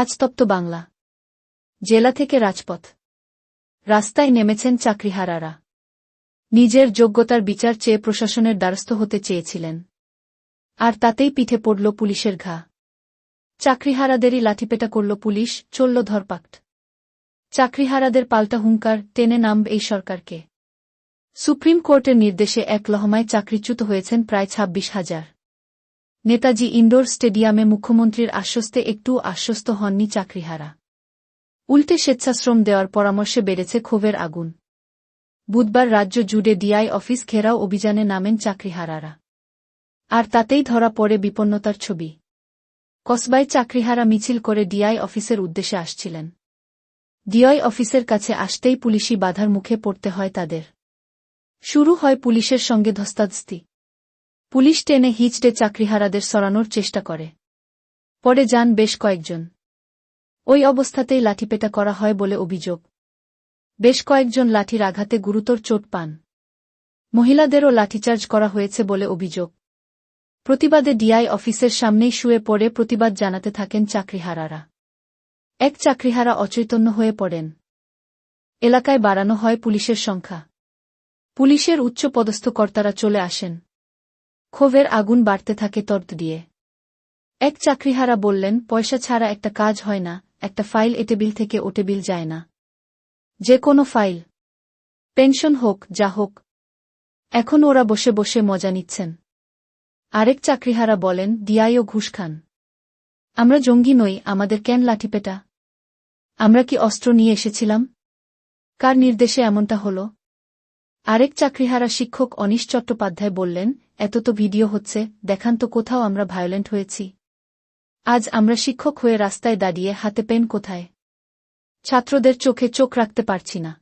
আজ তপ্ত বাংলা। জেলা থেকে রাজপথ। রাস্তায় নেমেছেন চাকরিহারারা। নিজের যোগ্যতার বিচার চেয়ে প্রশাসনের দ্বারস্থ হতে চেয়েছিলেন। আর তাতেই পিঠে পড়ল পুলিশের ঘা। চাকরিহারাদেরই লাঠিপেটা করল পুলিশ, চলল ধরপাক্ট চাকরিহারাদের পাল্টা হুঙ্কার, টেনে নামব এই সরকারকে। সুপ্রিম কোর্টের নির্দেশে এক লহমায় চাকরিচ্যুত হয়েছেন প্রায় ছাব্বিশ হাজার। নেতাজি ইন্ডোর স্টেডিয়ামে মুখ্যমন্ত্রীর আশ্বস্তে একটু আশ্বস্ত হননি চাকরিহারা। উল্টে স্বেচ্ছাশ্রম দেওয়ার পরামর্শে বেড়েছে ক্ষোভের আগুন। বুধবার রাজ্য জুড়ে ডিআই অফিস ঘেরাও অভিযানে নামেন চাকরিহারারা। আর তাতেই ধরা পড়ে বিপন্নতার ছবি। কসবায় চাকরিহারা মিছিল করে ডিআই অফিসের উদ্দেশ্যে আসছিলেন। ডিআই অফিসের কাছে আসতেই পুলিশি বাধার মুখে পড়তে হয় তাদের। শুরু হয় পুলিশের সঙ্গে ধস্তাধস্তি। পুলিশ টেনে হিচড়ে চাকরিহারাদের সরানোর চেষ্টা করে। পরে যান বেশ কয়েকজন। ওই অবস্থাতেই লাঠিপেটা করা হয় বলে অভিযোগ। বেশ কয়েকজন লাঠির আঘাতে গুরুতর চোট পান। মহিলাদেরও লাঠিচার্জ করা হয়েছে বলে অভিযোগ। প্রতিবাদে ডিআই অফিসের সামনেই শুয়ে পড়ে প্রতিবাদ জানাতে থাকেন চাকরিহারারা। এক চাকরিহারা অচৈতন্য হয়ে পড়েন। এলাকায় বাড়ানো হয় পুলিশের সংখ্যা। পুলিশের উচ্চ পদস্থ কর্তারা চলে আসেন। ক্ষোভের আগুন বাড়তে থাকে তর্দ দিয়ে। এক চাকরিহারা বললেন, পয়সা ছাড়া একটা কাজ হয় না, একটা ফাইল এ টেবিল থেকে ও টেবিল যায় না। যে কোনো ফাইল। পেনশন হোক, যা হোক। এখন ওরা বসে বসে মজা নিচ্ছেন। আরেক চাকরিহারা বলেন ডিআইও ঘুষ খান। আমরা জঙ্গি নই, আমাদের কেন লাঠিপেটা আমরা কি অস্ত্র নিয়ে এসেছিলাম? কার নির্দেশে এমনটা হল? আরেক চাকরিহারা শিক্ষক অনিশ চট্টোপাধ্যায় বললেন এত তো ভিডিও হচ্ছে, দেখান তো কোথাও আমরা ভায়োলেন্ট হয়েছি। আজ আমরা শিক্ষক হয়ে রাস্তায় দাঁড়িয়ে হাতে পেন কোথায়? ছাত্রদের চোখে চোখ রাখতে পারছি না।